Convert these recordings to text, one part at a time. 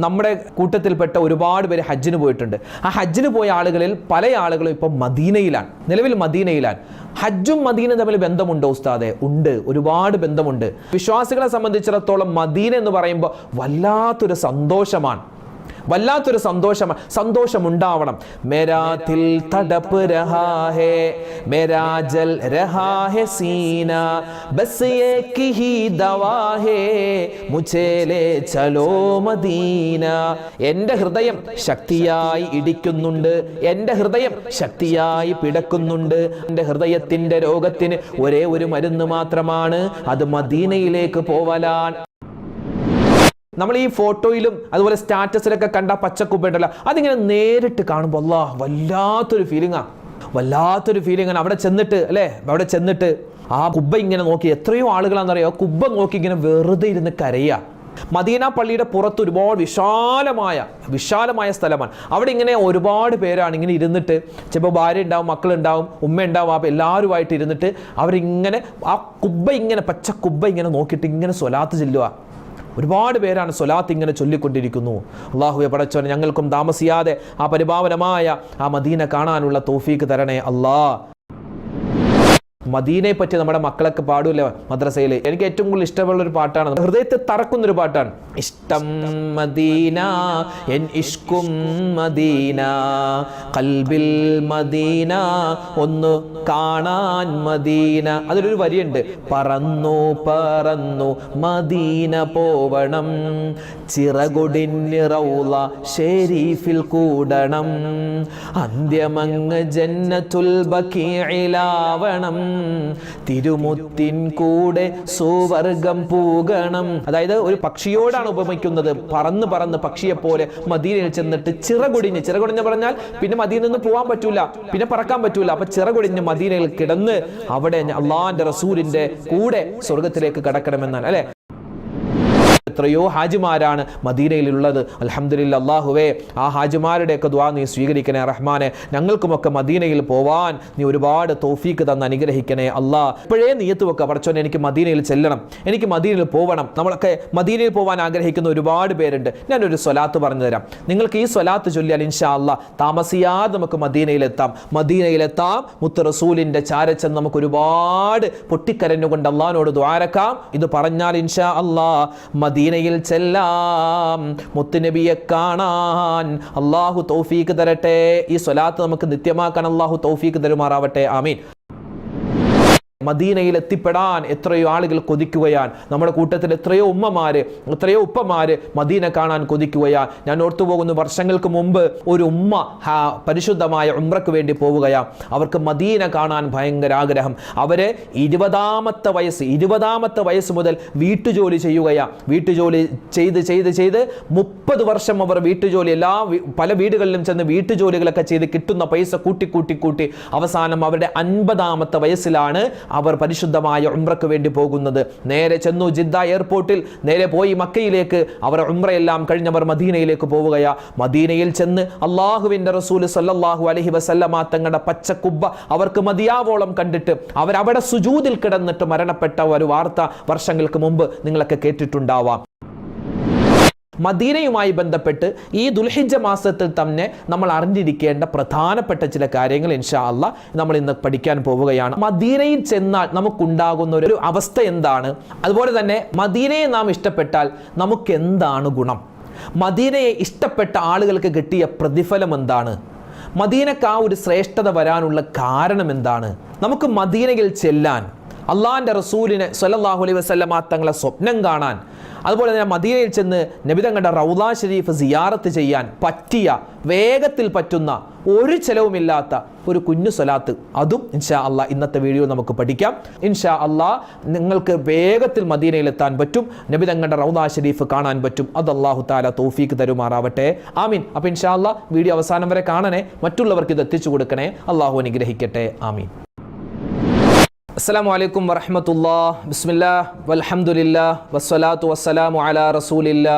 നമ്മുടെ കൂട്ടത്തിൽപ്പെട്ട ഒരുപാട് പേര് ഹജ്ജിന് പോയിട്ടുണ്ട്. ആ ഹജ്ജിന് പോയ ആളുകളിൽ പല ആളുകളും ഇപ്പം മദീനയിലാണ്. നിലവിൽ മദീനയിലാണ്. ഹജ്ജും മദീനയും തമ്മിൽ ബന്ധമുണ്ടോ ഉസ്താദെ? ഉണ്ട്. ഒരുപാട് ബന്ധമുണ്ട്. വിശ്വാസികളെ സംബന്ധിച്ചിടത്തോളം മദീന എന്ന് പറയുമ്പോൾ വല്ലാത്തൊരു സന്തോഷമാണ്. വല്ലാത്തൊരു സന്തോഷം സന്തോഷമുണ്ടാവണം. മേരാ ദിൽ തടപ്പ് രഹാഹേ മേരാ ജൽ രഹാ ഹേ സീന ബസ് ഹി ദവാഹേ മുചേലേ ചലോ മദീന. എന്റെ ഹൃദയം ശക്തിയായി ഇടിക്കുന്നുണ്ട് എന്റെ ഹൃദയം ശക്തിയായി പിടക്കുന്നുണ്ട്. എന്റെ ഹൃദയത്തിന്റെ രോഗത്തിന് ഒരേ ഒരു മരുന്ന് മാത്രമാണ് അത് മദീനയിലേക്ക് പോവലാൻ നമ്മൾ ഈ ഫോട്ടോയിലും അതുപോലെ സ്റ്റാറ്റസിലൊക്കെ കണ്ട പച്ചക്കുപ്പ ഉണ്ടല്ലോ അതിങ്ങനെ നേരിട്ട് കാണുമ്പോൾ അല്ലാ വല്ലാത്തൊരു ഫീലിംഗാ വല്ലാത്തൊരു ഫീലിംഗ് ആണ്. അവിടെ ചെന്നിട്ട് അല്ലേ? അവിടെ ചെന്നിട്ട് ആ കുബ്ബ ഇങ്ങനെ നോക്കി എത്രയോ ആളുകളാണെന്നറിയോ? കുബ്ബ നോക്കി ഇങ്ങനെ വെറുതെ ഇരുന്ന് കരയുക മദീന പള്ളിയുടെ പുറത്ത് ഒരുപാട് വിശാലമായ വിശാലമായ സ്ഥലമാണ്. അവിടെ ഇങ്ങനെ ഒരുപാട് പേരാണ് ഇങ്ങനെ ഇരുന്നിട്ട് ചിലപ്പോൾ ഭാര്യ ഉണ്ടാവും മക്കളുണ്ടാവും ഉമ്മ ഉണ്ടാവും അപ്പം എല്ലാവരുമായിട്ട് ഇരുന്നിട്ട് അവരിങ്ങനെ ആ കുബ്ബ ഇങ്ങനെ പച്ച കുബ്ബ ഇങ്ങനെ നോക്കിയിട്ട് ഇങ്ങനെ സ്വലാത്ത് ചെല്ലുക ഒരുപാട് പേരാണ് സ്വലാത്ത് ഇങ്ങനെ ചൊല്ലിക്കൊണ്ടിരിക്കുന്നു. അള്ളാഹുവെ പടച്ചവൻ ഞങ്ങൾക്കും താമസിയാതെ ആ പരിപാവനമായ ആ മദീന കാണാനുള്ള തോഫീക്ക് തരണേ അല്ലാ മദീനയെ പറ്റി നമ്മുടെ മക്കളൊക്കെ പാടൂല മദ്രസയിൽ എനിക്ക് ഏറ്റവും കൂടുതൽ ഇഷ്ടമുള്ള ഒരു പാട്ടാണ്. ഹൃദയത്തെ തറക്കുന്ന ഒരു പാട്ടാണ്. ഇഷ്ടം മദീന എൻ ഇഷ്കും മദീന കൽബിൽ മദീന ഒന്ന് കാണാൻ മദീന. അതിലൊരു വരിയുണ്ട്. പറന്നു പറന്നു മദീന പോവണം. ചിറകൊടിഞ്ഞിറൗള ഷെരീഫിൽ കൂടണം. അന്ത്യമങ്ങ് ജന്നത്തുൽ ബക്കീലാവണം തിരുമുത്തിൻ കൂടെ സുവർഗം പൂകണം. അതായത് ഒരു പക്ഷിയോടാണ് ഉപമിക്കുന്നത്. പറന്ന് പറന്ന് പക്ഷിയെ പോലെ മദീനയിൽ ചെന്നിട്ട് ചിറകൊടിഞ്ഞ് ചിറകൊടിഞ്ഞ് പറഞ്ഞാൽ പിന്നെ മദീനയിൽ നിന്ന് പോകാൻ പറ്റൂല പിന്നെ പറക്കാൻ പറ്റൂല. അപ്പൊ ചിറകൊടിഞ്ഞ് മദീനയിൽ കിടന്ന് അവിടെ അള്ളാന്റെ റസൂലിന്റെ കൂടെ സ്വർഗത്തിലേക്ക് കടക്കണമെന്നാണ് അല്ലെ? എത്രയോ ഹാജിമാരാണ് മദീനയിലുള്ളത്. അലഹമ്മദില്ല അള്ളാഹുവേ ആ ഹാജിമാരുടെയൊക്കെ ദ്വാ നീ സ്വീകരിക്കണേ റഹ്മാനെ. ഞങ്ങൾക്കുമൊക്കെ മദീനയിൽ പോവാൻ നീ ഒരുപാട് തോഫീക്ക് തന്ന് അനുഗ്രഹിക്കണേ അല്ലാ. ഇപ്പോഴേ നീയത്ത് വെക്കുക പറച്ചോനെ എനിക്ക് മദീനയിൽ ചെല്ലണം. എനിക്ക് മദീനയിൽ പോവണം. നമ്മളൊക്കെ മദീനയിൽ പോകാൻ ആഗ്രഹിക്കുന്ന ഒരുപാട് പേരുണ്ട്. ഞാനൊരു സ്വലാത്ത് പറഞ്ഞു തരാം നിങ്ങൾക്ക് ഈ സ്വലാത്ത് ചൊല്ലിയാൽ ഇൻഷാ അല്ലാ താമസിയാതെ നമുക്ക് മദീനയിലെത്താം. മദീനയിലെത്താം. മുത്ത് റസൂലിന്റെ ചാരച്ചെന്ന് നമുക്ക് ഒരുപാട് പൊട്ടിക്കരഞ്ഞുകൊണ്ട് അള്ളഹാനോട് ദ്വാരക്കാം ഇത് പറഞ്ഞാൽ ഇൻഷാ അല്ലാ മദീനയിൽ ചെല്ലാം. മുത്തുനബിയെ കാണാൻ അള്ളാഹു തൗഫീക്ക് തരട്ടെ. ഈ സ്വലാത്ത് നമുക്ക് നിത്യമാക്കാൻ അള്ളാഹു തൗഫീക്ക് തരുമാറാവട്ടെ. ആമീൻ. മദീനയിൽ എത്തിപ്പെടാൻ എത്രയോ ആളുകൾ കൊതിക്കുകയാണ്. നമ്മുടെ കൂട്ടത്തിൽ എത്രയോ ഉമ്മമാര് എത്രയോ ഉപ്പമാര് മദീന കാണാൻ കൊതിക്കുകയാണ്. ഞാൻ ഓർത്തു പോകുന്നു വർഷങ്ങൾക്ക് മുമ്പ് ഒരു ഉമ്മ പരിശുദ്ധമായ ഉമ്രക്ക് വേണ്ടി പോവുകയാണ്. അവർക്ക് മദീന കാണാൻ ഭയങ്കര ആഗ്രഹം. അവർ ഇരുപതാമത്തെ വയസ്സ് ഇരുപതാമത്തെ വയസ്സ് മുതൽ വീട്ടുജോലി ചെയ്യുകയാണ്. വീട്ടുജോലി ചെയ്ത് ചെയ്ത് ചെയ്ത് മുപ്പത് വർഷം അവർ വീട്ടുജോലി എല്ലാ പല വീടുകളിലും ചെന്ന് വീട്ടുജോലികളൊക്കെ ചെയ്ത് കിട്ടുന്ന പൈസ കൂട്ടി കൂട്ടി കൂട്ടി. അവസാനം അവരുടെ അൻപതാമത്തെ വയസ്സിലാണ് അവർ പരിശുദ്ധമായ ഉംറയ്ക്ക് വേണ്ടി പോകുന്നത്. നേരെ ചെന്നു ജിദ്ദ എയർപോർട്ടിൽ നേരെ പോയി മക്കയിലേക്ക്. അവർ ഉംറയെല്ലാം കഴിഞ്ഞവർ മദീനയിലേക്ക് പോവുകയാ. മദീനയിൽ ചെന്ന് അള്ളാഹുവിന്റെ റസൂൽ സല്ലാഹു അലഹി വസല്ലമ തങ്ങളുടെ പച്ചക്കുബ്ബ അവർക്ക് മതിയാവോളം കണ്ടിട്ട് അവരവിടെ സുജൂതിൽ കിടന്നിട്ട് മരണപ്പെട്ട ഒരു വാർത്ത വർഷങ്ങൾക്ക് മുമ്പ് നിങ്ങളൊക്കെ കേട്ടിട്ടുണ്ടാവാം. മദീനയുമായി ബന്ധപ്പെട്ട് ഈ ദുൽഹിജ മാസത്തിൽ തന്നെ നമ്മൾ അറിഞ്ഞിരിക്കേണ്ട പ്രധാനപ്പെട്ട ചില കാര്യങ്ങൾ ഇൻഷാ അല്ല നമ്മൾ ഇന്ന് പഠിക്കാൻ പോവുകയാണ്. മദീനയിൽ ചെന്നാൽ നമുക്കുണ്ടാകുന്ന ഒരു അവസ്ഥ എന്താണ്? അതുപോലെ തന്നെ മദീനയെ നാം ഇഷ്ടപ്പെട്ടാൽ നമുക്ക് എന്താണ് ഗുണം? മദീനയെ ഇഷ്ടപ്പെട്ട ആളുകൾക്ക് കിട്ടിയ പ്രതിഫലം എന്താണ്? മദീനക്ക് ആ ഒരു ശ്രേഷ്ഠത വരാനുള്ള കാരണം എന്താണ്? നമുക്ക് മദീനയിൽ ചെല്ലാൻ അള്ളാഹിന്റെ റസൂലിനെ സല്ലല്ലാഹു അലൈഹി വസ്ലമ തങ്ങളെ സ്വപ്നം കാണാൻ. അതുപോലെ തന്നെ മദീനയിൽ ചെന്ന് നബിതങ്ങളുടെ റൗദ ഷരീഫ് സിയാറത്ത് ചെയ്യാൻ പറ്റിയ വേഗത്തിൽ പറ്റുന്ന ഒരു ചെലവുമില്ലാത്ത ഒരു കുഞ്ഞു സ്വലാത്ത്. അതും ഇൻഷാ അള്ളാ ഇന്നത്തെ വീഡിയോ നമുക്ക് പഠിക്കാം. ഇൻഷാ അള്ളാ നിങ്ങൾക്ക് വേഗത്തിൽ മദീനയിലെത്താൻ പറ്റും നബിതങ്ങളുടെ റൗദ ഷരീഫ് കാണാൻ പറ്റും. അത് അള്ളാഹു താല തോഫീക്ക് തരുമാറാവട്ടെ. ആമീൻ. അപ്പം ഇൻഷാ അള്ളാ വീഡിയോ അവസാനം വരെ കാണണേ. മറ്റുള്ളവർക്ക് ഇത് എത്തിച്ചു കൊടുക്കണേ. അള്ളാഹു അനുഗ്രഹിക്കട്ടെ. ആമീൻ. അസ്സാം വലൈക്കും വറഹമത്തുല്ലാ ബിസ്മില്ലാ വൽഹംദുലില്ലാ വസ്സലാത്തു വസ്സലാമു അലാ റസൂലില്ല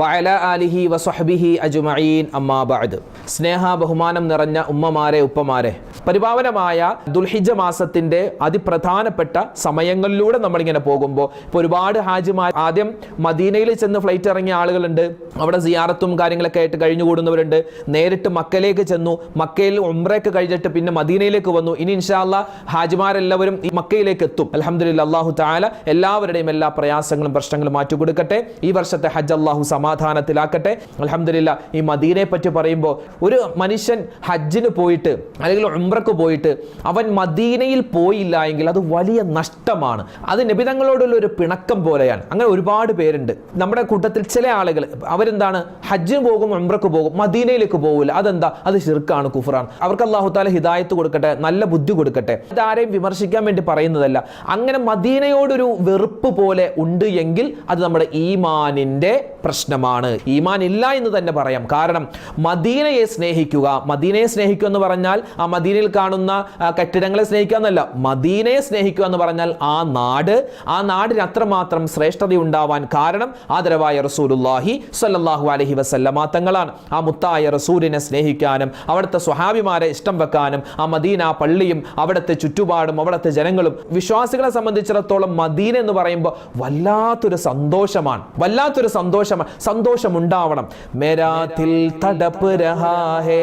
വഅല ആലിഹി വസ്വഹബിഹി അജ്മഈൻ. അമ്മാ ബഅദ്. സ്നേഹ ബഹുമാനം നിറഞ്ഞ ഉമ്മമാരെ ഉപ്പമാരെ. പരിപാവനമായ ദുൽഹിജ മാസത്തിന്റെ അതിപ്രധാനപ്പെട്ട സമയങ്ങളിലൂടെ നമ്മളിങ്ങനെ പോകുമ്പോൾ ഇപ്പോൾ ഒരുപാട് ഹാജിമാർ ആദ്യം മദീനയിൽ ചെന്ന് ഫ്ലൈറ്റ് ഇറങ്ങിയ ആളുകളുണ്ട്. അവിടെ സിയാറത്തും കാര്യങ്ങളൊക്കെ ആയിട്ട് കഴിഞ്ഞുകൂടുന്നവരുണ്ട്. നേരിട്ട് മക്കയിലേക്ക് ചെന്നു. മക്കയിൽ ഉംറയൊക്കെ കഴിഞ്ഞിട്ട് പിന്നെ മദീനയിലേക്ക് വന്നു. ഇനി ഇൻഷാല്ല ഹാജിമാരെല്ലാവരും ഈ മക്കയിലേക്ക് എത്തും. അലഹമ്മദില്ല അള്ളാഹു താല എല്ലാവരുടെയും എല്ലാ പ്രയാസങ്ങളും പ്രശ്നങ്ങളും മാറ്റി കൊടുക്കട്ടെ ഈ വർഷത്തെ ഹജ്ജ് അള്ളാഹു സമാധാനത്തിലാക്കട്ടെ. അലഹമ്മദില്ല ഈ മദീനയെ പറ്റി പറയുമ്പോൾ ഒരു മനുഷ്യൻ ഹജ്ജിന് പോയിട്ട് അല്ലെങ്കിൽ ഉംറക്ക് പോയിട്ട് അവൻ മദീനയിൽ പോയില്ല എങ്കിൽ അത് വലിയ നഷ്ടമാണ്. അത് നബിതങ്ങളോടുള്ള ഒരു പിണക്കം പോലെയാണ്. അങ്ങനെ ഒരുപാട് പേരുണ്ട്. നമ്മുടെ കൂട്ടത്തിൽ ചില ആളുകൾ അവരെന്താണ്? ഹജ്ജിന് പോകും ഉംറക്ക് പോകും മദീനയിലേക്ക് പോകില്ല അതെന്താ? അത് ഷിർക്കാണ് കുഫറാണ്. അവർക്ക് അള്ളാഹു താല ഹിദായത്ത് കൊടുക്കട്ടെ നല്ല ബുദ്ധി കൊടുക്കട്ടെ. ഇതാരെയും വിമർശിക്കാൻ വേണ്ടി പറയുന്നതല്ല. അങ്ങനെ മദീനയോടൊരു വെറുപ്പ് പോലെ ഉണ്ട് എങ്കിൽ അത് നമ്മുടെ ഈമാനിന്റെ പ്രശ്നമാണ്. ഈമാൻ ഇല്ല എന്ന് തന്നെ പറയാം. കാരണം മദീനയെ സ്നേഹിക്കുക മദീനയെ സ്നേഹിക്കുക എന്ന് പറഞ്ഞാൽ ആ മദീനയിൽ കാണുന്ന കെട്ടിടങ്ങളെ സ്നേഹിക്കുക എന്നല്ല മദീനയെ സ്നേഹിക്കുക എന്ന് പറഞ്ഞാൽ ആ നാട് ആ നാടിന് അത്രമാത്രം ശ്രേഷ്ഠത ഉണ്ടാവാൻ കാരണം ആദരവായ റസൂലുല്ലാഹി സ്വല്ലല്ലാഹു അലൈഹി വസല്ലമ തങ്ങളാണ്. ആ മുത്തായ റസൂലിനെ സ്നേഹിക്കാനും അവിടുത്തെ സ്വഹാബിമാരെ ഇഷ്ടം വെക്കാനും ആ മദീന പള്ളിയും അവിടുത്തെ ചുറ്റുപാടും അവിടുത്തെ ജനങ്ങളും വിശ്വാസികളെ സംബന്ധിച്ചിടത്തോളം മദീന എന്ന് പറയുമ്പോൾ വല്ലാത്തൊരു സന്തോഷമാണ്. വല്ലാത്തൊരു സന്തോഷമാണ്. സന്തോഷമുണ്ടാവണം. മേരാ ദിൽ തടപ്പ് രഹാഹേ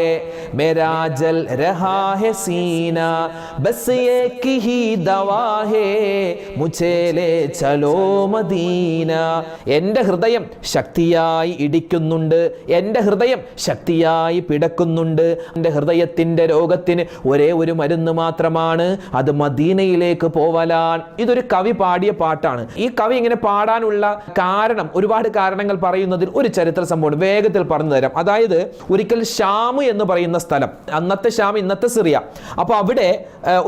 മേരാജൽ മേരാ ഹേ സീന ബസ് ഏക് ഹി ദവാ ഹേ മുझे ലേ ചലോ മദീന എന്റെ ഹൃദയം ശക്തിയായി ഇടിക്കുന്നുണ്ട് എന്റെ ഹൃദയം ശക്തിയായി പിടക്കുന്നുണ്ട്. എന്റെ ഹൃദയത്തിന്റെ രോഗത്തിന് ഒരേ ഒരു മരുന്ന് മാത്രമാണ് അത് മദീനയിലേക്ക് പോവലാൻ ഇതൊരു കവി പാടിയ പാട്ടാണ്. ഈ കവി ഇങ്ങനെ പാടാനുള്ള കാരണം ഒരുപാട് കാരണങ്ങൾ പറയുന്നതിൽ ഒരു ചരിത്ര സംഭവം വേഗത്തിൽ പറഞ്ഞു തരാം. അതായത് ഒരിക്കൽ ഷാമ് എന്ന് പറയുന്ന സ്ഥലം അന്നത്തെ ഷാം ഇന്നത്തെ സിറിയ അപ്പോൾ അവിടെ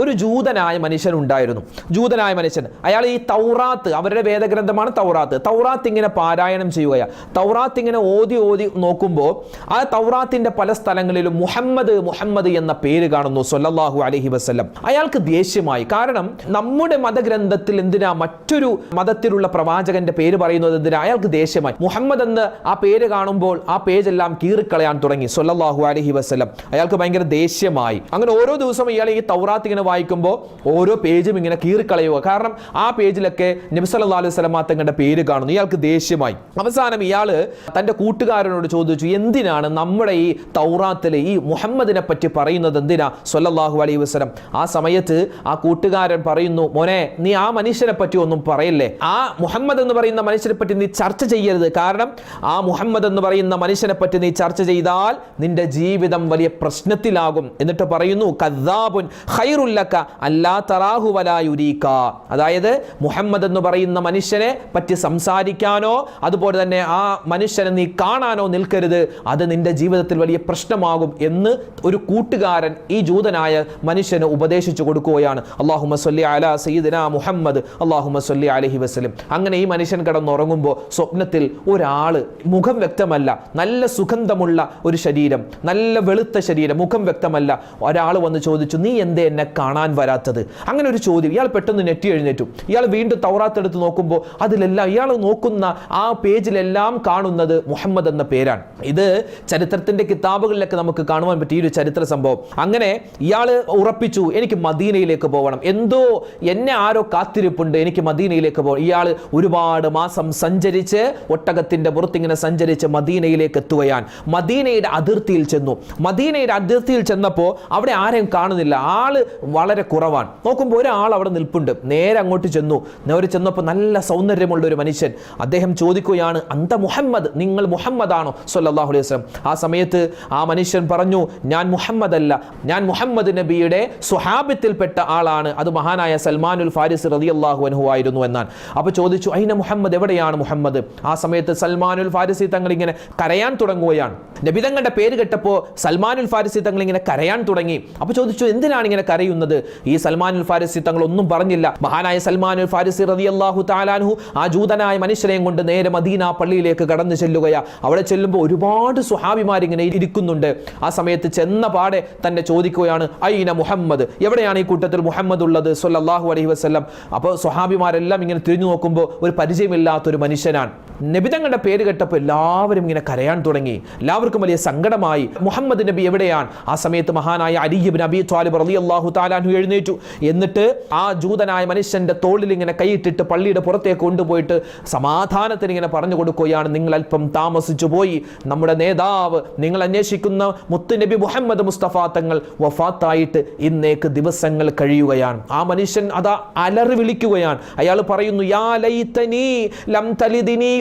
ഒരു ജൂതനായ മനുഷ്യൻ ഉണ്ടായിരുന്നു. ജൂതനായ മനുഷ്യൻ അയാൾ ഈ തൗറാത്ത് അവരുടെ വേദഗ്രന്ഥമാണ് തൗറാത്ത്. തൗറാത്ത് ഇങ്ങനെ പാരായണം ചെയ്യുകയാണ് തൗറാത്ത് ഇങ്ങനെ ഓതി ഓതി നോക്കുമ്പോൾ ആ തൗറാത്തിന്റെ പല സ്ഥലങ്ങളിലും മുഹമ്മദ് മുഹമ്മദ് എന്ന പേര് കാണുന്നു സൊല്ലാഹു അലഹി വസല്ലം. അയാൾക്ക് ദേഷ്യമായി. കാരണം നമ്മുടെ മതഗ്രന്ഥത്തിൽ എന്തിനാ മറ്റൊരു മതത്തിലുള്ള പ്രവാചകന്റെ പേര് പറയുന്നത് എന്തിനാ? അയാൾക്ക് ദേഷ്യമായി. മുഹമ്മദ് എന്ന് ആ പേര് കാണുമ്പോൾ ആ പേജെല്ലാം കീറിക്കളയാൻ തുടങ്ങി സൊല്ലാഹു അലഹി വസല്ലം. അയാൾക്ക് ഭയങ്കര ദേഷ്യമായി. അങ്ങനെ ഓരോ ദിവസം ഇയാൾ ഈ തൗറാത്ത് ഇങ്ങനെ വായിക്കുമ്പോൾ ഓരോ പേജും ഇങ്ങനെ കീറിക്കളയുക. കാരണം ആ പേജിലൊക്കെ നബി സല്ലല്ലാഹു അലൈഹി വസല്ലം തങ്ങളുടെ പേര് കാണുന്നു. ഇയാൾക്ക് ദേഷ്യമായി. അവസാനം ഇയാൾ തന്റെ കൂട്ടുകാരനോട് ചോദിച്ചു എന്തിനാണ് നമ്മുടെ ഈ തൗറാത്തിൽ ഈ മുഹമ്മദിനെ പറ്റി പറയുന്നത് എന്തിനാ? സൊല്ലാഹു അലൈഹി വസ്ലം ആ സമയത്ത് ആ കൂട്ടുകാരൻ പറയുന്നു മോനെ നീ ആ മനുഷ്യനെ പറ്റി ഒന്നും പറയല്ലേ? ആ മുഹമ്മദ് എന്ന് പറയുന്ന മനുഷ്യനെ പറ്റി നീ ചർച്ച ചെയ്യരുത്. കാരണം ആ മുഹമ്മദ് എന്ന് പറയുന്ന മനുഷ്യനെ പറ്റി നീ ചർച്ച ചെയ്താൽ നിന്റെ ജീവിതം വലിയ പ്രശ്നത്തിലാകും. എന്നിട്ട് പറയുന്നു കദ്ദാബുൻ ഖൈറുല്ലക അല്ലാ തറാഹു വലാ യുരീക. അതായത് മുഹമ്മദ് എന്ന് പറയുന്ന മനുഷ്യനെ പറ്റി സംസാരിക്കാനോ അതുപോലെ തന്നെ ആ മനുഷ്യനെ നീ കാണാനോ നിൽക്കരുത്. അത് നിന്റെ ജീവിതത്തിൽ വലിയ പ്രശ്നമാകും എന്ന് ഒരു കൂട്ടുകാരൻ ഈ ജൂതനായ മനുഷ്യന് ഉപദേശിച്ചു കൊടുക്കുകയാണ്. അള്ളാഹുമ സല്ലി അല സയ്യിദിന മുഹമ്മദ് അള്ളാഹുമ സല്ലി അലഹി വസ്ലം അങ്ങനെ ഈ മനുഷ്യൻ കിടന്നുറങ്ങുമ്പോൾ സ്വപ്നത്തിൽ ഒരാൾ മുഖം വ്യക്തമല്ല. നല്ല സുഗന്ധമുള്ള ഒരു ശരീരം നല്ല വെളുത്ത ശരീരം മുഖം വ്യക്തമല്ല. ഒരാൾ വന്ന് ചോദിച്ചു നീ എന്തേ എന്നെ കാണാൻ വരാത്തത്? അങ്ങനെ ഒരു ചോദ്യം. ഇയാൾ പെട്ടെന്ന് നെറ്റി എഴുന്നേറ്റു. ഇയാൾ വീണ്ടും തവറാത്തെടുത്ത് നോക്കുമ്പോൾ അതിലെല്ലാം ഇയാൾ നോക്കുന്ന ആ പേജിലെല്ലാം കാണുന്നത് മുഹമ്മദ് എന്ന പേരാണ്. ഇത് ചരിത്രത്തിന്റെ കിതാബുകളിലൊക്കെ നമുക്ക് കാണുവാൻ പറ്റിയ ഒരു ചരിത്ര സംഭവം. അങ്ങനെ ഇയാൾ ഉറപ്പിച്ചു എനിക്ക് മദീനയിലേക്ക് പോകണം എന്തോ എന്നെ ആരോ കാത്തിരിപ്പുണ്ട്. എനിക്ക് മദീനയിലേക്ക് പോകണം ഇയാൾ ഒരുപാട് മാസം സഞ്ചരിച്ച് ഒട്ടകത്തിന്റെ പുറത്തിങ്ങനെ സഞ്ചരിച്ച് മദീനയിലേക്ക് എത്തുകയാണ്. മദീനയുടെ അതിർത്തിയിൽ ചെന്നു. മദീനയുടെ അതിർത്തിയിൽ ചെന്നപ്പോൾ അവിടെ ആരെയും കാണുന്നില്ല. ആൾ വളരെ കുറവാണ്. നോക്കുമ്പോൾ ഒരാൾ അവിടെ നിൽപ്പുണ്ട്. നേരെ അങ്ങോട്ട് ചെന്നു. നേരെ ചെന്നപ്പോൾ നല്ല സൗന്ദര്യമുള്ള ഒരു മനുഷ്യൻ. അദ്ദേഹം ചോദിക്കുകയാണ് അന്ത മുഹമ്മദ്? നിങ്ങൾ മുഹമ്മദ് ആണോ സല്ലാഹു അലൈഹി വസ്ലം ആ സമയത്ത് ആ മനുഷ്യൻ പറഞ്ഞു ഞാൻ മുഹമ്മദ് അല്ല ഞാൻ മുഹമ്മദ് നബിയുടെ സുഹാബിത്തിൽപ്പെട്ട ആളാണ്. അത് മഹാനായ സൽമാനുൽ ഫാരിസ് റതി അള്ളാഹു അൻഹു ആയിരുന്നു എന്നാണ്. അപ്പോൾ ചോദിച്ചു അയിന മുഹമ്മദ് എവിടെയാണ് മുഹമ്മദ്? ആ സമയത്ത് സൽമാനുൽ ഫാരിസി തങ്ങൾ ഇങ്ങനെ കരയാൻ തുടങ്ങുകയാണ്. നബിതങ്ങളുടെ പേര് കേട്ടപ്പോൾ സൽമാനുൽ ഫാരിസി തങ്ങൾ ഇങ്ങനെ കരയാൻ തുടങ്ങി. അപ്പോൾ ചോദിച്ചു എന്തിനാണ് ഇങ്ങനെ കരയുന്നത്? ഈ സൽമാനുൽ ഫാരിസി തങ്ങൾ ഒന്നും പറഞ്ഞില്ല. മഹാനായ സൽമാനുൽ ഫാരിസി റതി അള്ളാഹു താലാൻഹു ആ ജൂതനായ മനുഷ്യനെയും കൊണ്ട് നേരെ മദീന പള്ളിയിലേക്ക് കടന്നു ചെല്ലുകയാ. അവിടെ ചെല്ലുമ്പോൾ ഒരുപാട് സുഹാബിമാരിങ്ങനെ ഇരിക്കുന്നുണ്ട്. ആ സമയത്ത് ചെന്ന പാടെ തന്നെ ചോദിക്കുകയാണ് ഐന മുഹമ്മദ്? എവിടെയാണ് ഈ കൂട്ടത്തിൽ മുഹമ്മദ് ഉള്ളത്? സൊല്ലാഹു അലൈഹി വസ്ലം അപ്പോൾ സുഹാബിമാരെല്ലാം ഇങ്ങനെ തിരിഞ്ഞു നോക്കുമ്പോൾ ഒരു പരിചയമില്ലാത്ത ഒരു മനുഷ്യനാണ് നബിതങ്ങളുടെ പേര് കേട്ടപ്പോൾ എല്ലാവരും ഇങ്ങനെ കരയാൻ തുടങ്ങി. എല്ലാവർക്കും വലിയ സങ്കടമായി. മുഹമ്മദ് നബി എവിടെയാണ്? ആ സമയത്ത് മഹാനായ അലിബിൻ അബി ത്വാലിബ് റളിയല്ലാഹു താലാൻഹു എഴുന്നേറ്റു. എന്നിട്ട് ആ ജൂതനായ മനുഷ്യന്റെ തോളിൽ ഇങ്ങനെ കൈയിട്ടിട്ട് പള്ളിയുടെ പുറത്തേക്ക് കൊണ്ടുപോയിട്ട് സമാധാനത്തിന് ഇങ്ങനെ പറഞ്ഞു കൊടുക്കുകയാണ്. നിങ്ങൾ അല്പം താമസിച്ചു പോയി. നമ്മുടെ നേതാവ് നിങ്ങൾ അന്വേഷിക്കുന്ന മുത്തുനബി മുഹമ്മദ് മുസ്തഫ തങ്ങൾ വഫാത്തായിട്ട് ഇന്നേക്ക് ദിവസങ്ങൾ കഴിയുകയാണ്. ആ മനുഷ്യൻ അതാ അലറി വിളിക്കുകയാണ്. അയാൾ പറയുന്നു യാ ലൈതനി ലം തലിദിനി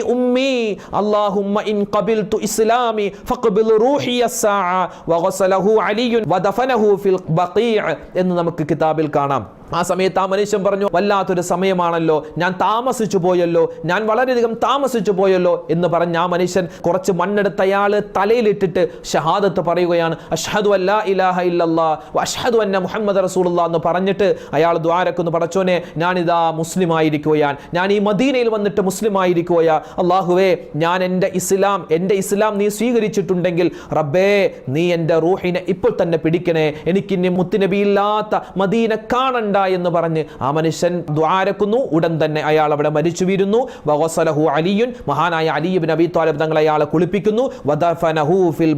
അല്ലാഹുമ്മ ഇൻ ഖബിൽതു ഇസ്ലാമി ഫഖ്ബിൽ റൂഹി അസ്സാഅ വഗസലഹു അലിയുൻ വദഫനഹു ഫിൽ ബഖീഅ എന്ന് നമുക്ക് കിതാബിൽ കാണാം. ആ സമയത്ത് ആ മനുഷ്യൻ പറഞ്ഞു വല്ലാത്തൊരു സമയമാണല്ലോ. ഞാൻ താമസിച്ചു പോയല്ലോ. ഞാൻ വളരെയധികം താമസിച്ചു പോയല്ലോ. എന്ന് പറഞ്ഞ ആ മനുഷ്യൻ കുറച്ച് മണ്ണെടുത്ത് അയാൾ തലയിലിട്ടിട്ട് ഷഹാദത്ത് പറയുകയാണ് അഷ്ഹദു അല്ലാ ഇലാഹ ഇല്ലല്ലാ അഷ്ഹദു അന്ന മുഹമ്മദ് റസൂലുള്ള എന്ന് പറഞ്ഞിട്ട് അയാൾ ദ്വാരക്കൊന്ന് പടച്ചോനെ ഞാനിതാ മുസ്ലിം ആയിരിക്കുകയാണ് ഞാൻ ഈ മദീനയിൽ വന്നിട്ട് മുസ്ലിം ആയിരിക്കുകയാ അള്ളാഹുവേ ഞാൻ എന്റെ ഇസ്ലാം എന്റെ ഇസ്ലാം നീ സ്വീകരിച്ചിട്ടുണ്ടെങ്കിൽ റബ്ബേ നീ എന്റെ റൂഹിനെ ഇപ്പോൾ തന്നെ പിടിക്കണേ. എനിക്കിനി മുത്തുനബിയില്ലാത്ത മദീന കാണണ്ട. എന്ന് പറഞ്ഞ് ആ മനുഷ്യൻ ദ്വാരക്കുന്നു ഉടൻ തന്നെ അയാൾ അവിടെ മരിച്ചു വീരുന്നു വഗസലഹു അലിയുൻ മഹാനായ അലിബിൻ അബി താലിബ് തങ്ങൾ അയാളെ കുളിപ്പിക്കുന്നു. വദഫനഹു ഫിൽ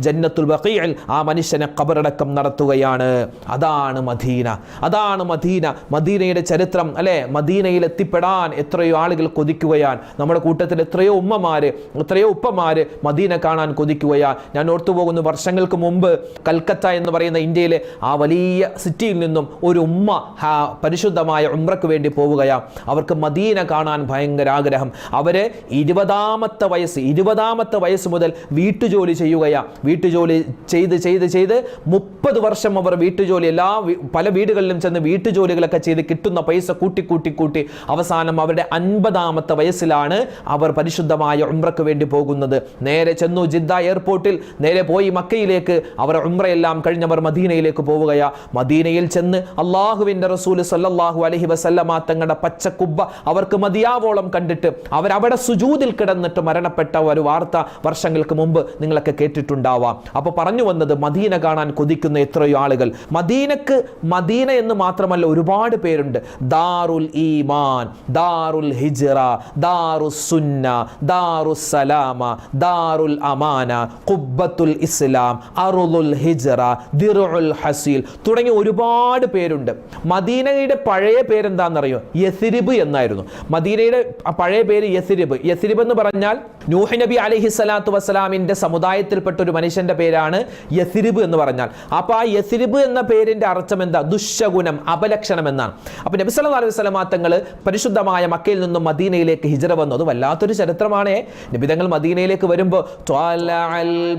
ജന്നത്തുൽ ബഖീഇൽ ആ മനുഷ്യനെ കബറടക്കം നടത്തുകയാണ്. അതാണ് മദീന. അതാണ് മദീന. മദീനയുടെ ചരിത്രം അല്ലെ? മദീനയിൽ എത്തിപ്പെടാൻ എത്രയോ ആളുകൾ കൊതിക്കുകയാണ്. നമ്മുടെ കൂട്ടത്തിൽ എത്രയോ ഉമ്മമാര് എത്രയോ ഉപ്പമാര് മദീന കാണാൻ കൊതിക്കുകയാണ്. ഞാൻ ഓർത്തു പോകുന്നു വർഷങ്ങൾക്ക് മുമ്പ് കൽക്കത്ത എന്ന് പറയുന്ന ഇന്ത്യയിലെ ആ വലിയ സിറ്റിയിൽ നിന്നും ഒരു ഉമ്മ ഹാ, പരിശുദ്ധമായ ഉംറയ്ക്ക് വേണ്ടി പോവുകയാണ് അവർക്ക് മദീന കാണാൻ ഭയങ്കര ആഗ്രഹം. അവരെ ഇരുപതാമത്തെ വയസ്സ് ഇരുപതാമത്തെ വയസ്സ് മുതൽ വീട്ടുജോലി ചെയ്യുകയാണ് വീട്ടുജോലി ചെയ്ത് ചെയ്ത് ചെയ്ത് മുപ്പത് വർഷം അവർ വീട്ടുജോലി എല്ലാ പല വീടുകളിലും ചെന്ന് വീട്ടുജോലികളൊക്കെ ചെയ്ത് കിട്ടുന്ന പൈസ കൂട്ടി കൂട്ടി കൂട്ടി അവസാനം അവരുടെ അൻപതാമത്തെ വയസ്സിലാണ് അവർ പരിശുദ്ധമായ ഉംറയ്ക്ക് വേണ്ടി പോകുന്നത്. നേരെ ചെന്നു ജിദ്ദ എയർപോർട്ടിൽ നേരെ പോയി മക്കയിലേക്ക്. അവർ ഉംറയെല്ലാം കഴിഞ്ഞവർ മദീനയിലേക്ക് പോവുകയാണ് മദീനയിൽ ചെന്ന് അള്ളാഹുവിന്റെ റസൂൽ സല്ലാഹു അലഹി വസല്ലമ തങ്ങളുടെ പച്ചക്കുബ്ബ അവർക്ക് മതിയാവോളം കണ്ടിട്ട് അവരവിടെ സുജൂതിൽ കിടന്നിട്ട് മരണപ്പെട്ട ഒരു വാർത്ത വർഷങ്ങൾക്ക് മുമ്പ് നിങ്ങളൊക്കെ കേട്ടിട്ടുണ്ടാവാം. അപ്പോൾ പറഞ്ഞു വന്നത് മദീന കാണാൻ കൊതിക്കുന്ന എത്രയോ ആളുകൾ. മദീനക്ക് മദീന എന്ന് മാത്രമല്ല ഒരുപാട് പേരുണ്ട്. ദാറുൽ ഈമാൻ ദാറുൽ ഹിജറ ദാറു സുന്ന ദാറു സലാമ ദാറുൽ അമാന ഖുബ്ബത്തുൽ ഇസ്ലാം അറുദുൽ ഹിജറ ദിറുൽ ഹസീൽ തുടങ്ങിയ ഒരുപാട് പേരുണ്ട്. മദീനയുടെ പഴയ പേരെന്താണെന്നറിയോ? യസിരിബ് എന്നായിരുന്നു. മദീനയുടെ പഴയ പേര് യസിരിബ്. യസിരിബ് എന്ന് പറഞ്ഞാൽ നൂഹ് നബി അലഹി സ്വലാത്തു വസ്സലാമിന്റെ സമുദായത്തിൽപ്പെട്ട ഒരു മനുഷ്യന്റെ പേരാണ് യസിരിബ് എന്ന് പറഞ്ഞാൽ. അപ്പൊ ആ യസിരിബ് എന്ന പേരിന്റെ അർത്ഥം എന്താ? ദുശഗുണം അപലക്ഷണം എന്നാണ്. അപ്പൊ നബി സല്ലാ അലൈഹി വസല്ലമ തങ്ങൾ പരിശുദ്ധമായ മക്കയിൽ നിന്നും മദീനയിലേക്ക് ഹിജറ വന്നു. അത് വല്ലാത്തൊരു ചരിത്രമാണേ. നബി തങ്ങൾ മദീനയിലേക്ക് വരുമ്പോൾ ത്വലഅൽ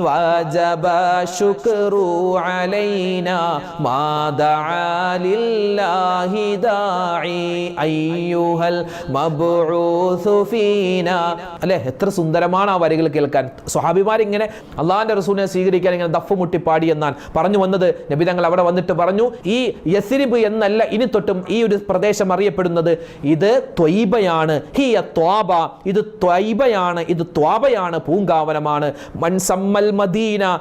വജബ ശുക്രു അലൈന മാ ദഅ ലില്ലാഹി ദാഇ അയ്യുഹൽ മബ്ഊസു ഫീന. അല്ലേ? എത്ര സുന്ദരമാണ് ആ വരികൾ കേൾക്കാൻ. സ്വഹാബിമാർ ഇങ്ങനെ അള്ളാഹിന്റെ റസൂലിനെ സ്വീകരിക്കാൻ ഇങ്ങനെ ദഫ് മുട്ടി പാടി എന്നാണ് പറഞ്ഞു വന്നത്. നബി തങ്ങൾ അവിടെ വന്നിട്ട് പറഞ്ഞു ഈ യസിരിബ് എന്നല്ല ഇനി തൊട്ടും ഈ ഒരു പ്രദേശം അറിയപ്പെടുന്നത്. ഇത് ത്വയ്ബയാണ്. ഹിയ ത്വാബ. ഇത് ത്വൈബയാണ് ഇത് ത്വാബയാണ്. പൂങ്കാവനമാണ്. മൻസമ്മൽ മദീന